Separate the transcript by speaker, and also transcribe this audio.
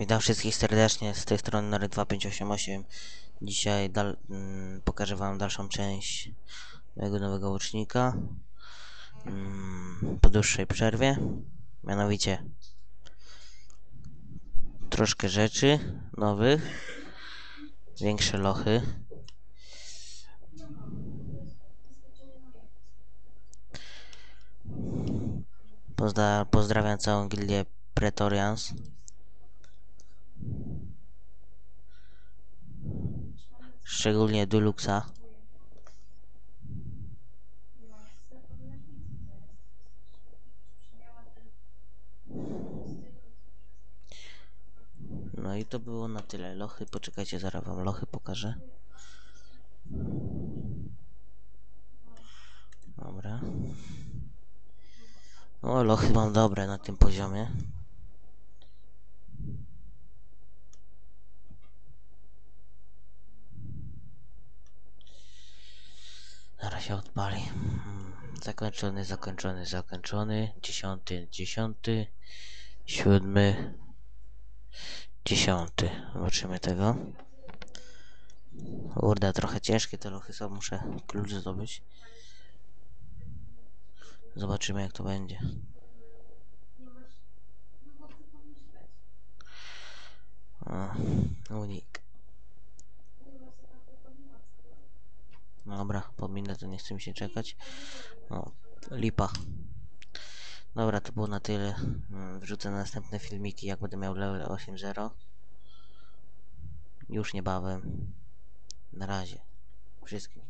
Speaker 1: Witam wszystkich serdecznie z tej strony Nary 2588. Dzisiaj dal, mm, pokażę wam dalszą część mojego nowego łucznika. Mm, po dłuższej przerwie. Mianowicie troszkę rzeczy nowych, większe lochy. Pozda pozdrawiam całą gildię Pretorians. Szczególnie Deluxa. No i to było na tyle. Lochy, poczekajcie, zaraz wam lochy pokażę. Dobra. O, lochy mam dobre na tym poziomie. Zaraz się odpali. Zakończony, zakończony, zakończony. Dziesiąty, dziesiąty. Siódmy. Dziesiąty. Zobaczymy tego. Kurde, trochę ciężkie te lochy są. Muszę klucz zdobyć. Zobaczymy jak to będzie. O, unik. Dobra, pominę to, nie chce mi się czekać. O, lipa. Dobra, to było na tyle. Mm, Wrzucę następne filmiki, jak będę miał level 8.0. Już niebawem. Na razie. Wszystkim.